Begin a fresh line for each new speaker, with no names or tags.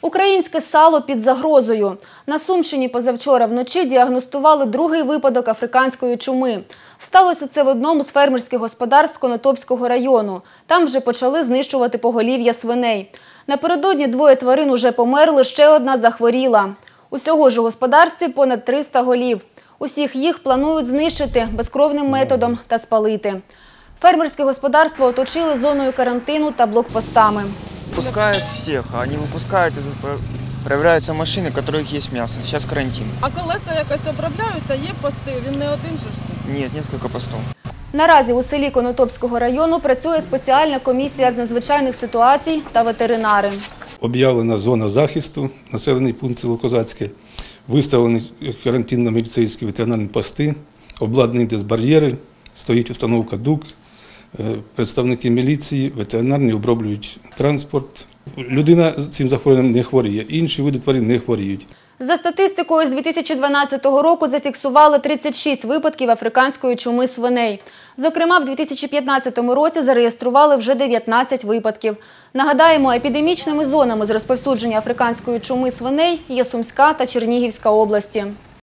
Українське сало під загрозою. На Сумщині позавчора вночі діагностували другий випадок африканської чуми. Сталося це в одному з фермерських господарств Конотопського району. Там вже почали знищувати поголів'я свиней. Напередодні двоє тварин уже померли, ще одна захворіла. Усього ж у господарстві понад 300 голів. Усіх їх планують знищити безкровним методом та спалити. Фермерське господарство оточили зоною карантину та блокпостами.
Пускают всех, а они выпускают, и тут про- проявляются машины, у которых есть мясо. Сейчас карантин.
А колеса якось обробляються, є пости, він не один же ж тут.
Нет, несколько постов.
Наразі у селі Конотопського району працює спеціальна комісія з надзвичайних ситуацій та ветеринари.
Об'явлена зона захисту, населений пункт село Козацьке, виставлені карантинно-міліцейські ветеринарні пости, обладнані дезбар'єри, стоїть установка ДУК, е, представники міліції, ветеринарні оброблюють транспорт. Людина цим захворюванням не хворіє, інші види тварин не хворіють.
За статистикою з 2012 року зафіксували 36 випадків африканської чуми свиней. Зокрема, в 2015 році зареєстрували вже 19 випадків. Нагадаємо, епідемічними зонами з розповсюдження африканської чуми свиней є Сумська та Чернігівська області.